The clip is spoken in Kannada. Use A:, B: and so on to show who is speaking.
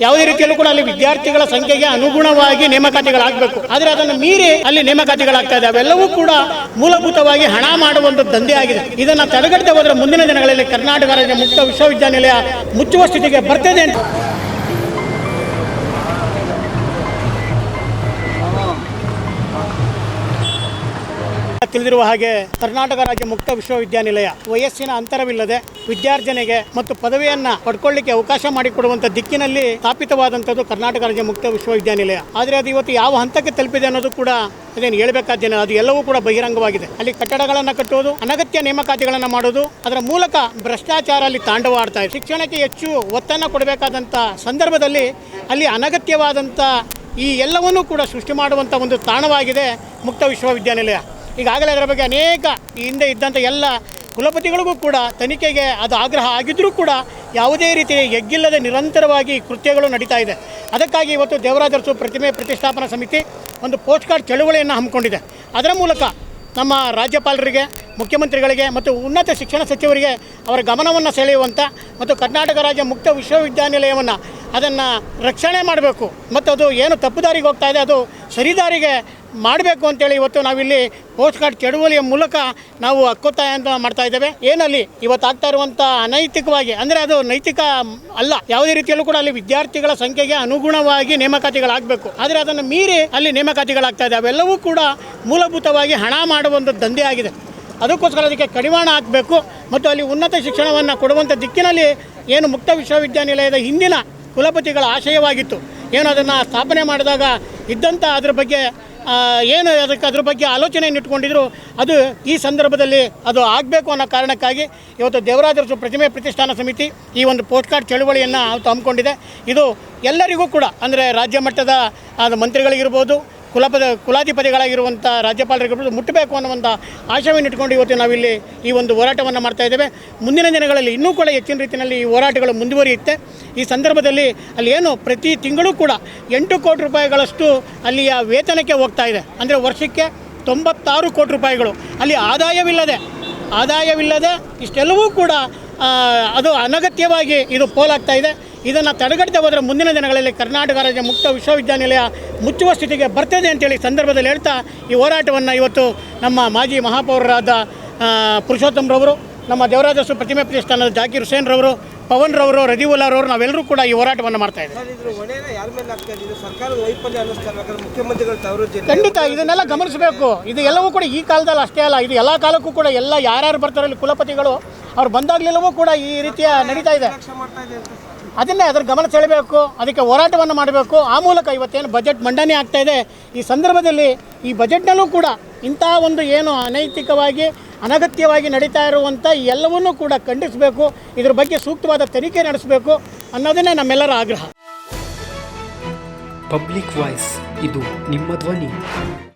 A: ಯಾವುದೇ ರೀತಿಯಲ್ಲೂ ಕೂಡ ಅಲ್ಲಿ ವಿದ್ಯಾರ್ಥಿಗಳ ಸಂಖ್ಯೆಗೆ ಅನುಗುಣವಾಗಿ ನೇಮಕಾತಿಗಳಾಗಬೇಕು. ಆದರೆ ಅದನ್ನು ಮೀರಿ ಅಲ್ಲಿ ನೇಮಕಾತಿಗಳಾಗ್ತಾ ಇದೆ. ಅವೆಲ್ಲವೂ ಕೂಡ ಮೂಲಭೂತವಾಗಿ ಹಣ ಮಾಡುವಂತ ದಂಧೆ ಆಗಿದೆ. ಇದನ್ನು ತಡೆಗಟ್ಟದೆ ಹೋದರೆ ಮುಂದಿನ ದಿನಗಳಲ್ಲಿ ಕರ್ನಾಟಕ ರಾಜ್ಯ ಮುಕ್ತ ವಿಶ್ವವಿದ್ಯಾನಿಲಯ ಮುಚ್ಚುವ ಸ್ಥಿತಿಗೆ ಬರ್ತದೆ ಅಂತ. ತಿಳಿದಿರುವ ಹಾಗೆ ಕರ್ನಾಟಕ ರಾಜ್ಯ ಮುಕ್ತ ವಿಶ್ವವಿದ್ಯಾನಿಲಯ ವಯಸ್ಸಿನ ಅಂತರವಿಲ್ಲದೆ ವಿದ್ಯಾರ್ಜನೆಗೆ ಮತ್ತು ಪದವಿಯನ್ನ ಪಡ್ಕೊಳ್ಳಿಕ್ಕೆ ಅವಕಾಶ ಮಾಡಿಕೊಡುವಂತ ದಿಕ್ಕಿನಲ್ಲಿ ಸ್ಥಾಪಿತವಾದಂಥದ್ದು ಕರ್ನಾಟಕ ರಾಜ್ಯ ಮುಕ್ತ ವಿಶ್ವವಿದ್ಯಾನಿಲಯ. ಆದರೆ ಅದು ಇವತ್ತು ಯಾವ ಹಂತಕ್ಕೆ ತಲುಪಿದೆ ಅನ್ನೋದು ಕೂಡ ಅದೇನು ಹೇಳಬೇಕಾದ್ದೇನೆ ಅದು ಎಲ್ಲವೂ ಕೂಡ ಬಹಿರಂಗವಾಗಿದೆ. ಅಲ್ಲಿ ಕಟ್ಟಡಗಳನ್ನು ಕಟ್ಟುವುದು, ಅನಗತ್ಯ ನೇಮಕಾತಿಗಳನ್ನು ಮಾಡೋದು, ಅದರ ಮೂಲಕ ಭ್ರಷ್ಟಾಚಾರ ಅಲ್ಲಿ ತಾಂಡವಾಡ್ತಾ ಇದೆ. ಶಿಕ್ಷಣಕ್ಕೆ ಹೆಚ್ಚು ಒತ್ತನ್ನು ಕೊಡಬೇಕಾದಂಥ ಸಂದರ್ಭದಲ್ಲಿ ಅಲ್ಲಿ ಅನಗತ್ಯವಾದಂಥ ಈ ಎಲ್ಲವನ್ನೂ ಕೂಡ ಸೃಷ್ಟಿ ಮಾಡುವಂಥ ಒಂದು ತಾಣವಾಗಿದೆ ಮುಕ್ತ ವಿಶ್ವವಿದ್ಯಾನಿಲಯ. ಈಗಾಗಲೇ ಅದರ ಬಗ್ಗೆ ಅನೇಕ ಹಿಂದೆ ಇದ್ದಂಥ ಎಲ್ಲ ಕುಲಪತಿಗಳಿಗೂ ಕೂಡ ತನಿಖೆಗೆ ಅದು ಆಗ್ರಹ ಆಗಿದ್ದರೂ ಕೂಡ ಯಾವುದೇ ರೀತಿ ಎಗ್ಗಿಲ್ಲದೆ ನಿರಂತರವಾಗಿ ಕೃತ್ಯಗಳು ನಡೀತಾ ಇದೆ. ಅದಕ್ಕಾಗಿ ಇವತ್ತು ದೇವರಾಜರಸು ಪ್ರತಿಮೆ ಪ್ರತಿಷ್ಠಾಪನಾ ಸಮಿತಿ ಒಂದು ಪೋಸ್ಟ್ ಕಾರ್ಡ್ ಚಳುವಳಿಯನ್ನು ಹಮ್ಮಿಕೊಂಡಿದೆ. ಅದರ ಮೂಲಕ ನಮ್ಮ ರಾಜ್ಯಪಾಲರಿಗೆ, ಮುಖ್ಯಮಂತ್ರಿಗಳಿಗೆ ಮತ್ತು ಉನ್ನತ ಶಿಕ್ಷಣ ಸಚಿವರಿಗೆ ಅವರ ಗಮನವನ್ನು ಸೆಳೆಯುವಂಥ ಮತ್ತು ಕರ್ನಾಟಕ ರಾಜ್ಯ ಮುಕ್ತ ವಿಶ್ವವಿದ್ಯಾನಿಲಯವನ್ನು ಅದನ್ನು ರಕ್ಷಣೆ ಮಾಡಬೇಕು ಮತ್ತು ಅದು ಏನು ತಪ್ಪು ದಾರಿಗೆ ಹೋಗ್ತಾ ಇದೆ, ಅದು ಸರಿದಾರಿಗೆ ಮಾಡಬೇಕು ಅಂತೇಳಿ ಇವತ್ತು ನಾವಿಲ್ಲಿ ಪೋಸ್ಟ್ ಕಾರ್ಡ್ ಚಳುವಳಿಯ ಮೂಲಕ ನಾವು ಹಕ್ಕೊತ್ತಾಯ ಅಂತ ಮಾಡ್ತಾ ಇದ್ದೇವೆ. ಏನಲ್ಲಿ ಇವತ್ತು ಆಗ್ತಾ ಇರುವಂಥ ಅನೈತಿಕವಾಗಿ, ಅಂದರೆ ಅದು ನೈತಿಕ ಅಲ್ಲ, ಯಾವುದೇ ರೀತಿಯಲ್ಲೂ ಕೂಡ ಅಲ್ಲಿ ವಿದ್ಯಾರ್ಥಿಗಳ ಸಂಖ್ಯೆಗೆ ಅನುಗುಣವಾಗಿ ನೇಮಕಾತಿಗಳಾಗಬೇಕು. ಆದರೆ ಅದನ್ನು ಮೀರಿ ಅಲ್ಲಿ ನೇಮಕಾತಿಗಳಾಗ್ತಾ ಇದೆ. ಅವೆಲ್ಲವೂ ಕೂಡ ಮೂಲಭೂತವಾಗಿ ಹಣ ಮಾಡುವ ಒಂದು ದಂಧೆ ಆಗಿದೆ. ಅದಕ್ಕೋಸ್ಕರ ಅದಕ್ಕೆ ಕಡಿವಾಣ ಹಾಕಬೇಕು. ಮತ್ತು ಅಲ್ಲಿ ಉನ್ನತ ಶಿಕ್ಷಣವನ್ನು ಕೊಡುವಂಥ ದಿಕ್ಕಿನಲ್ಲಿ ಏನು ಮುಕ್ತ ವಿಶ್ವವಿದ್ಯಾನಿಲಯದ ಹಿಂದಿನ ಕುಲಪತಿಗಳ ಆಶಯವಾಗಿತ್ತು. ಏನು ಅದನ್ನು ಸ್ಥಾಪನೆ ಮಾಡಿದಾಗ ಇದ್ದಂಥ ಅದ್ರ ಬಗ್ಗೆ ಏನು ಅದಕ್ಕೆ ಅದ್ರ ಬಗ್ಗೆ ಆಲೋಚನೆಯನ್ನು ಇಟ್ಕೊಂಡಿದ್ರು, ಅದು ಈ ಸಂದರ್ಭದಲ್ಲಿ ಅದು ಆಗಬೇಕು ಅನ್ನೋ ಕಾರಣಕ್ಕಾಗಿ ಇವತ್ತು ದೇವರಾಜರು ಪ್ರತಿಮೆ ಪ್ರತಿಷ್ಠಾನ ಸಮಿತಿ ಈ ಒಂದು ಪೋಸ್ಟ್ ಕಾರ್ಡ್ ಚಳುವಳಿಯನ್ನು ಹಮ್ಮಿಕೊಂಡಿದೆ. ಇದು ಎಲ್ಲರಿಗೂ ಕೂಡ, ಅಂದರೆ ರಾಜ್ಯ ಮಟ್ಟದ ಅದು ಮಂತ್ರಿಗಳಿಗಿರ್ಬೋದು ಕುಲಪದ ಕುಲಾಧಿಪತಿಗಳಾಗಿರುವಂಥ ರಾಜ್ಯಪಾಲರಿಗೆ ಮುಟ್ಟಬೇಕು ಅನ್ನುವಂಥ ಆಶಯವನ್ನು ಇಟ್ಕೊಂಡು ಇವತ್ತು ನಾವಿಲ್ಲಿ ಈ ಒಂದು ಹೋರಾಟವನ್ನು ಮಾಡ್ತಾ ಇದ್ದೇವೆ. ಮುಂದಿನ ದಿನಗಳಲ್ಲಿ ಇನ್ನೂ ಕೂಡ ಹೆಚ್ಚಿನ ರೀತಿಯಲ್ಲಿ ಈ ಹೋರಾಟಗಳು ಮುಂದುವರಿಯುತ್ತೆ. ಈ ಸಂದರ್ಭದಲ್ಲಿ ಅಲ್ಲಿ ಏನು ಪ್ರತಿ ತಿಂಗಳು ಕೂಡ ಎಂಟು ಕೋಟಿ ರೂಪಾಯಿಗಳಷ್ಟು ಅಲ್ಲಿಯ ವೇತನಕ್ಕೆ ಹೋಗ್ತಾ ಇದೆ. ಅಂದರೆ ವರ್ಷಕ್ಕೆ ತೊಂಬತ್ತಾರು ಕೋಟಿ ರೂಪಾಯಿಗಳು. ಅಲ್ಲಿ ಆದಾಯವಿಲ್ಲದೆ ಆದಾಯವಿಲ್ಲದೆ ಇಷ್ಟೆಲ್ಲವೂ ಕೂಡ ಅದು ಅನಗತ್ಯವಾಗಿ ಇದು ಪೋಲಾಗ್ತಾ ಇದೆ. ಇದನ್ನು ತಡೆಗಟ್ಟದೆ ಹೋದರೆ ಮುಂದಿನ ದಿನಗಳಲ್ಲಿ ಕರ್ನಾಟಕ ರಾಜ್ಯ ಮುಕ್ತ ವಿಶ್ವವಿದ್ಯಾನಿಲಯ ಮುಚ್ಚುವ ಸ್ಥಿತಿಗೆ ಬರ್ತದೆ ಅಂತೇಳಿ ಸಂದರ್ಭದಲ್ಲಿ ಹೇಳ್ತಾ ಈ ಹೋರಾಟವನ್ನು ಇವತ್ತು ನಮ್ಮ ಮಾಜಿ ಮಹಾಪೌರರಾದ ಪುರುಷೋತ್ತಮ್ ಪುರುಷೋತ್ತಮ್ರವರು ನಮ್ಮ ದೇವರಾಜಸ್ವ ಪ್ರತಿಮೆ ಪ್ರತಿಷ್ಠಾನದ ಜಾಕಿರ್ ಹುಸೇನ್ ರವರು ಪವನ್ ರವರು ರದಿವುಲ್ಲಾರವರು ನಾವೆಲ್ಲರೂ ಕೂಡ ಈ ಹೋರಾಟವನ್ನು ಮಾಡ್ತಾ ಇದ್ದೀವಿ. ಖಂಡಿತ ಇದನ್ನೆಲ್ಲ ಗಮನಿಸಬೇಕು. ಇದು ಎಲ್ಲವೂ ಕೂಡ ಈ ಕಾಲದಲ್ಲಿ ಅಷ್ಟೇ ಅಲ್ಲ ಇದು ಎಲ್ಲ ಕಾಲಕ್ಕೂ ಕೂಡ ಎಲ್ಲ ಯಾರ್ಯಾರು ಬರ್ತಾರೆ ಇಲ್ಲಿ ಕುಲಪತಿಗಳು ಅವ್ರು ಬಂದಾಗಲೆಲ್ಲವೂ ಕೂಡ ಈ ರೀತಿಯ ನಡೀತಾ ಇದೆ. ಅದನ್ನೇ ಅದರ ಗಮನ ಸೆಳೆಯಬೇಕು ಅದಕ್ಕೆ ಹೋರಾಟವನ್ನು ಮಾಡಬೇಕು. ಆ ಮೂಲಕ ಇವತ್ತೇನು ಬಜೆಟ್ ಮಂಡನೆ ಆಗ್ತಾ ಇದೆ. ಈ ಸಂದರ್ಭದಲ್ಲಿ ಈ ಬಜೆಟ್ನಲ್ಲೂ ಕೂಡ ಇಂಥ ಒಂದು ಏನು ಅನೈತಿಕವಾಗಿ, ಅನಗತ್ಯವಾಗಿ ನಡೀತಾ ಇರುವಂಥ ಎಲ್ಲವನ್ನೂ ಕೂಡ ಖಂಡಿಸಬೇಕು. ಇದ್ರ ಬಗ್ಗೆ ಸೂಕ್ತವಾದ ತನಿಖೆ ನಡೆಸಬೇಕು ಅನ್ನೋದನ್ನೇ ನಮ್ಮೆಲ್ಲರ ಆಗ್ರಹ.
B: ಪಬ್ಲಿಕ್ ವಾಯ್ಸ್ ಇದು ನಿಮ್ಮ ಧ್ವನಿ.